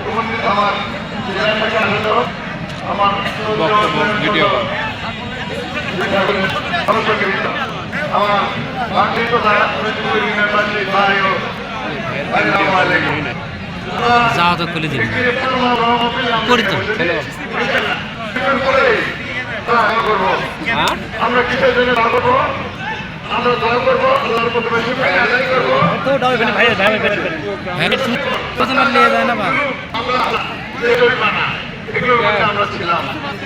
উপস্থিত আমার জেলা আমার আমার যাওয়া তো খুলে দিন করি তো। আমরা কিসের জন্য দোয়া করব আমরা দোয়া করব। করব হ্যাঁ। প্রথমবার নিয়ে যায় না বা আমরা যে জরিমানা এগুলোর মধ্যে আমরা ছিলাম।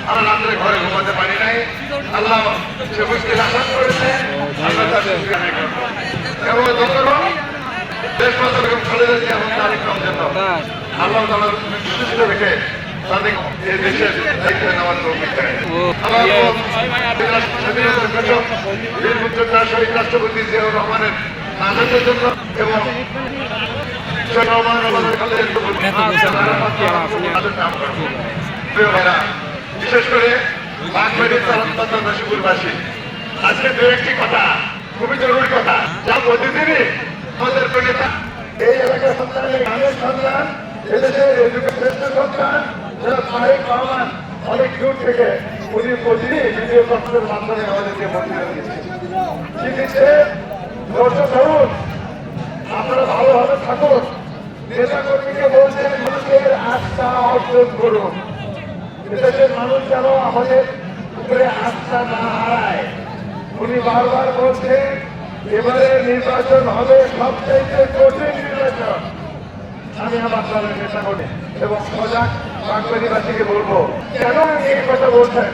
আমরা রাত্রে ঘরে ঘুমাতে পারি নাই। আল্লাহ সে মুশকিল আসান করেছে। আমরা তার শুকরিয়া আদায় করব এবং দোয়া করব। দেশ মাতা বেগম খালেদা জিয়া এবং তারেক রহমান আল্লাহ তাআলা সুস্থ রেখে তাদের এই দেশের দায়িত্ব নেওয়ার তৌফিক দেয় শহীদ রাষ্ট্রপতি জিয়াউর রহমানের নাজাতের জন্য এবং বিশেষ করে বাগবাড়ি আজকে দু একটি কথা খুবই জরুরি কথা যা প্রতিদিনই আমাদের প্রেমিতা এই এলাকার সন্তান গ্রামের সন্তান, এদেশের সন্তান যারা তারেক রহমান অনেক দূর থেকে উনি প্রতিদিনই ভিডিও কনফারেন্সের মাধ্যমে আমাদেরকে কি দিচ্ছে ধৈর্য ধরুন আপনারা ভালোভাবে থাকুন। নেতা কর্মীকে বলছেন, মানুষের আস্থা অর্জন করুন। দেশের মানুষ যেন আমাদের উপরে আস্থা না হারায়। উনি বারবার বলছেন, এবারে নির্বাচন হবে সবচাইতে কঠিন নির্বাচন। আমি আমার দলের নেতা করি এবং সজাগ বাগবাড়িবাসীকে বলব কেন এই কথা বলছেন?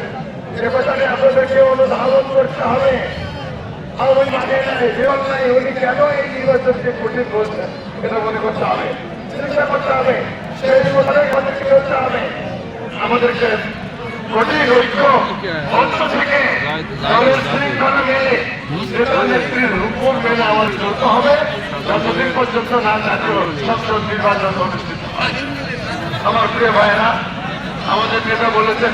সে কথাটি আপনাদেরকে অনুধাবন করতে হবে। মাঠে নাই উনি কেন এই নির্বাচনকে কঠিন বলছেন? এটা মনে করতে হবে করতে হবে সেই কথাটাই আমাদেরকে করতে হবে। আমাদেরকে কঠিন ঐক্য থেকে দলের শৃঙ্খলা নেতা নেত্রীর হুকুম মেনে আমাদের চলতে হবে। যতদিন পর্যন্ত না জাতীয় সংসদ নির্বাচন অনুষ্ঠিত আমার প্রিয় ভাইয়েরা, আমাদের নেতা বলেছেন,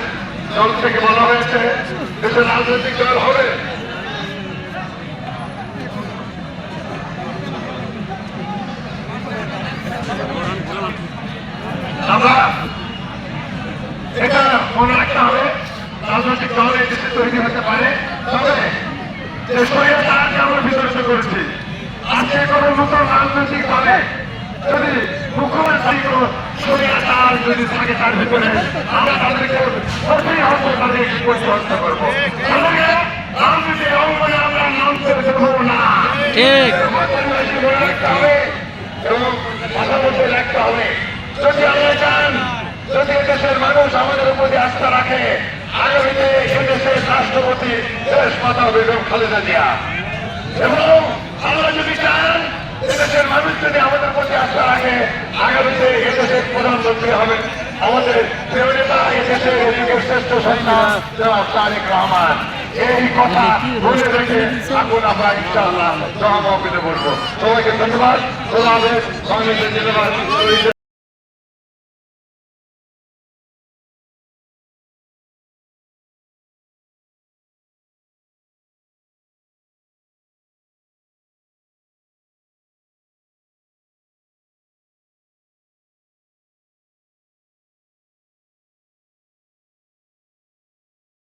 দল থেকে বলা হয়েছে দেশের রাজনৈতিক দল হবে। আমরা এটা মনে রাখতে হবে, রাজনৈতিক দল এই দেশে তৈরি হতে পারে, তবে যে স্বৈরাচারকে আমরা বিধ্বস্ত করেছি। আজকে কোনো নতুন রাজনৈতিক দলে যদি মুখ্যমন্ত্রী স্বৈরাচার যদি থাকে তার ভিতরে আমরা তাদেরকে প্রতি হস্ত তাদেরকে পরিচালিত করব অঙ্গনে আমরা দেবো না। ঠিক। এবং মধ্যে রাখতে হবে যদি আমরা চান যদি দেশের মানুষ আমাদের প্রতি আস্থা রাখে আগামীতে এদেশের রাষ্ট্রপতি দেশ মাতা বেগম খালেদা জিয়া। এবং আমরা যদি চান, এদেশের মানুষ যদি আমাদের প্রতি আস্থা রাখে, আগামীতে এদেশের প্রধানমন্ত্রী হবেন। আমাদের তারেক রহমান। এই কথা বলে আমরা ইনশাআল্লাহ দোয়া মহফিলে বলব। সবাইকে ধন্যবাদ। খোলা